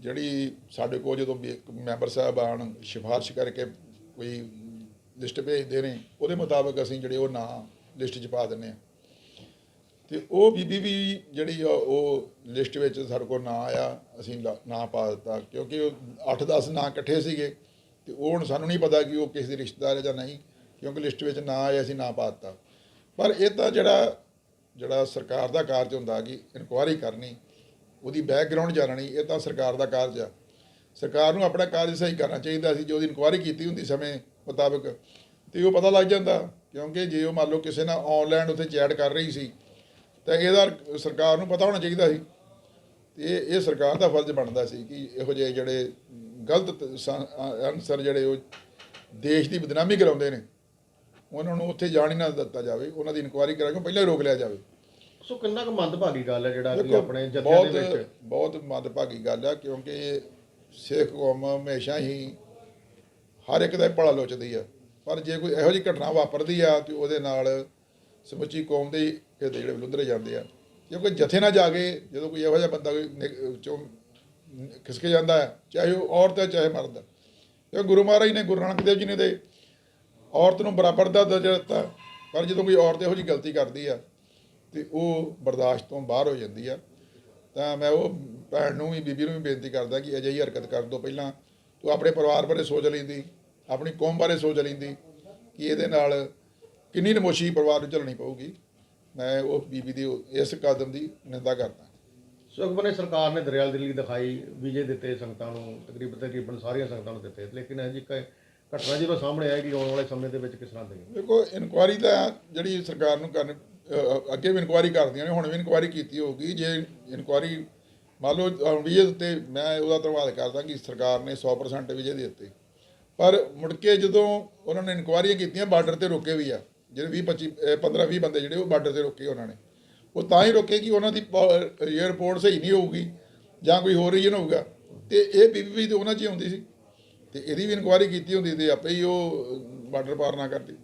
ਜਿਹੜੀ ਸਾਡੇ ਕੋਲ ਜਦੋਂ ਵੀ ਇੱਕ ਮੈਂਬਰ ਸਾਹਿਬਾਨ ਸਿਫਾਰਿਸ਼ ਕਰਕੇ ਕੋਈ ਲਿਸਟ ਭੇਜਦੇ ਨੇ, ਉਹਦੇ ਮੁਤਾਬਕ ਅਸੀਂ ਜਿਹੜੇ ਉਹ ਨਾਂ ਲਿਸਟ 'ਚ ਪਾ ਦਿੰਨੇ ਆ ਤੇ ਉਹ ਬੀਬੀ ਵੀ ਜਿਹੜੀ ਆ, ਉਹ ਲਿਸਟ ਵਿੱਚ ਸਾਡੇ ਕੋਲ ਨਾਂ ਆਇਆ, ਅਸੀਂ ਲਾ- ਨਾਂ ਪਾ ਦਿੱਤਾ, ਕਿਉਂਕਿ ਉਹ 8-10 ਨਾਂ ਇਕੱਠੇ ਸੀਗੇ, ਤੇ ਉਹ ਹੁਣ ਸਾਨੂੰ ਨਹੀਂ ਪਤਾ ਕਿ ਉਹ ਕਿਸੇ ਦੇ ਰਿਸ਼ਤੇਦਾਰ ਹੈ ਜਾਂ ਨਹੀਂ, ਕਿਉਂਕਿ ਲਿਸਟ ਵਿੱਚ ਨਾਂ ਆਇਆ ਅਸੀਂ ਨਾਂ ਪਾ ਦਿੱਤਾ। ਪਰ ਇਹ ਤਾਂ ਜਿਹੜਾ ਜਿਹੜਾ ਸਰਕਾਰ ਦਾ ਕਾਰਜ ਹੁੰਦਾ ਕਿ ਇਨਕੁਆਇਰੀ ਕਰਨੀ ਉਹਦੀ ਬੈਕਗ੍ਰਾਉਂਡ ਜਾਣਨੀ ਇਹ ਤਾਂ ਸਰਕਾਰ ਦਾ ਕਾਰਜ ਆ। ਸਰਕਾਰ ਨੂੰ ਆਪਣਾ ਕਾਰਜ ਸਹੀ ਕਰਨਾ ਚਾਹੀਦਾ ਸੀ, ਜੋ ਉਹਦੀ ਇਨਕੁਆਇਰੀ ਕੀਤੀ ਹੁੰਦੀ ਸਮੇਂ ਮੁਤਾਬਕ। ਤੇ ਉਹ ਪਤਾ ਲੱਗ ਜਾਂਦਾ, ਕਿਉਂਕਿ ਜੇ ਉਹ ਮੰਨ ਲਓ ਕਿਸੇ ਨਾਲ ਆਨਲਾਈਨ ਉੱਥੇ ਚੈਟ ਕਰ ਰਹੀ ਸੀ, ਤਾਂ ਇਹਦਾ ਸਰਕਾਰ ਨੂੰ ਪਤਾ ਹੋਣਾ ਚਾਹੀਦਾ ਸੀ। ਤੇ ਇਹ ਸਰਕਾਰ ਦਾ ਫਰਜ਼ ਬਣਦਾ ਸੀ ਕਿ ਇਹੋ ਜਿਹੇ ਜਿਹੜੇ ਗਲਤ ਅਨਸਰ ਜਿਹੜੇ ਉਹ ਦੇਸ਼ ਦੀ ਬਦਨਾਮੀ ਕਰਾਉਂਦੇ ਨੇ, ਉਹਨਾਂ ਨੂੰ ਉੱਥੇ ਜਾਣ ਹੀ ਨਾ ਦਿੱਤਾ ਜਾਵੇ, ਉਹਨਾਂ ਦੀ ਇਨਕੁਆਇਰੀ ਕਰਾ ਕੇ ਪਹਿਲਾਂ ਹੀ ਰੋਕ ਲਿਆ ਜਾਵੇ। ਸੋ ਕਿੰਨਾ ਕੁ ਮੰਦਭਾਗੀ ਗੱਲ ਹੈ ਜਿਹੜਾ ਕਿ ਆਪਣੇ ਜਥਿਆਂ ਦੇ ਵਿੱਚ। ਬਹੁਤ ਮੰਦਭਾਗੀ ਗੱਲ ਆ ਕਿਉਂਕਿ ਸਿੱਖ ਕੌਮ ਹਮੇਸ਼ਾ ਹੀ ਹਰ ਇੱਕ ਦਾ ਹੀ ਭਲਾ ਲੋਚਦੀ ਆ। ਪਰ ਜੇ ਕੋਈ ਇਹੋ ਜਿਹੀ ਘਟਨਾ ਵਾਪਰਦੀ ਆ ਤੇ ਉਹਦੇ ਨਾਲ ਸਮੁੱਚੀ ਕੌਮ ਦੇ ਹਿਰਦੇ ਜਿਹੜੇ ਬਲੁੰਦਰੇ ਜਾਂਦੇ ਆ। ਕਿਉਂਕਿ ਜਥੇ ਨਾ ਜਾ ਕੇ ਜਦੋਂ ਕੋਈ ਇਹੋ ਜਿਹਾ ਬੰਦਾ ਕੋਈ ਚੋਂ ਖਿਸਕ ਜਾਂਦਾ ਹੈ ਚਾਹੇ ਉਹ ਔਰਤ ਹੈ ਚਾਹੇ ਮਰਦ ਹੈ। ਕਿਉਂਕਿ ਗੁਰੂ ਮਹਾਰਾਜ ਨੇ ਗੁਰੂ ਨਾਨਕ ਦੇਵ ਜੀ ਨੇ ਤੇ ਔਰਤ ਨੂੰ ਬਰਾਬਰ ਦਾ ਦਰਜਾ ਦਿੱਤਾ। ਪਰ ਜਦੋਂ ਕੋਈ ਔਰਤ ਇਹੋ ਜਿਹੀ ਗਲਤੀ ਕਰਦੀ ਆ ਤੇ ਉਹ ਬਰਦਾਸ਼ਤ ਤੋਂ ਬਾਹਰ ਹੋ ਜਾਂਦੀ ਆ। ਤਾਂ ਮੈਂ ਉਹ ਭੈਣ ਨੂੰ ਵੀ ਬੀਬੀ ਨੂੰ ਵੀ ਬੇਨਤੀ ਕਰਦਾ ਕਿ ਅਜਿਹੀ ਹਰਕਤ ਕਰਨ ਤੋਂ ਪਹਿਲਾਂ। ਤੂੰ ਆਪਣੇ ਪਰਿਵਾਰ ਬਾਰੇ ਸੋਚ ਲੈਂਦੀ ਆਪਣੀ ਕੌਮ ਬਾਰੇ ਸੋਚ ਲੈਂਦੀ ਕਿ ਇਹਦੇ ਨਾਲ ਕਿੰਨੀ ਨਮੋਸ਼ੀ ਪਰਿਵਾਰ ਨੂੰ ਝੱਲਣੀ ਪਊਗੀ। ਮੈਂ ਉਹ ਬੀਬੀ ਦੀ ਇਸ ਕਦਮ ਦੀ ਨਿੰਦਾ ਕਰਦਾ। ਸੋ ਇੱਕ ਬੰਨੇ ਸਰਕਾਰ ਨੇ ਦਰਿਆਲ ਦਿੱਲੀ ਦਿਖਾਈ ਵੀਜ਼ੇ ਦਿੱਤੇ ਸੰਗਤਾਂ ਨੂੰ ਤਕਰੀਬਨ ਤਕਰੀਬਨ ਸਾਰੀਆਂ ਸੰਗਤਾਂ ਨੂੰ ਦਿੱਤੇ। ਲੇਕਿਨ ਇਹ ਜੀ ਕ- ਘਟਨਾ ਜਦੋਂ ਸਾਹਮਣੇ ਆਏਗੀ ਆਉਣ ਵਾਲੇ ਸਮੇਂ ਦੇ ਵਿੱਚ ਕਿਸ ਤਰ੍ਹਾਂ ਦੇਖੋ ਇਨਕੁਆਰੀ ਤਾਂ ਜਿਹੜੀ ਸਰਕਾਰ ਨੂੰ ਕਰਨ ਅੱਗੇ ਵੀ ਇਨਕੁਆਇਰੀ ਕਰਦੀਆਂ ਨੇ, ਹੁਣ ਵੀ ਇਨਕੁਆਇਰੀ ਕੀਤੀ ਹੋਊਗੀ, ਜੇ ਇਨਕੁਆਇਰੀ ਮੰਨ ਲਓ ਵੀਜ਼ੇ ਉੱਤੇ ਮੈਂ ਉਹਦਾ ਧੰਨਵਾਦ ਕਰਦਾ ਕਿ ਸਰਕਾਰ ਨੇ 100% ਵੀਜ਼ੇ ਦੇ ਦਿੱਤੇ। ਪਰ ਮੁੜ ਕੇ ਜਦੋਂ ਉਹਨਾਂ ਨੇ ਇਨਕੁਆਇਰੀਆਂ ਕੀਤੀਆਂ, ਬਾਰਡਰ ਤੇ ਰੋਕੇ ਵੀ ਆ, ਜਿਹੜੇ 20 25 15 20 ਬੰਦੇ ਜਿਹੜੇ, ਉਹ ਬਾਰਡਰ ਤੇ ਰੋਕੇ ਉਹਨਾਂ ਨੇ। ਉਹ ਤਾਂ ਹੀ ਰੋਕੇ ਕਿ ਉਹਨਾਂ ਦੀ ਏਅਰਪੋਰਟ ਸਹੀ ਨਹੀਂ ਹੋਊਗੀ, ਜਾਂ ਕੋਈ ਹੋਰ ਰੀਜਨ ਹੋਊਗਾ। ਤੇ ਇਹ ਬੀਬੀ ਤੇ ਉਹਨਾਂ 'ਚ ਹੀ ਆਉਂਦੀ ਸੀ। ਤੇ ਇਹਦੀ ਵੀ ਇਨਕੁਆਇਰੀ ਕੀਤੀ ਹੁੰਦੀ ਤੇ ਆਪੇ ਹੀ ਉਹ ਬਾਰਡਰ ਪਾਰ ਨਾ ਕਰਦੀ।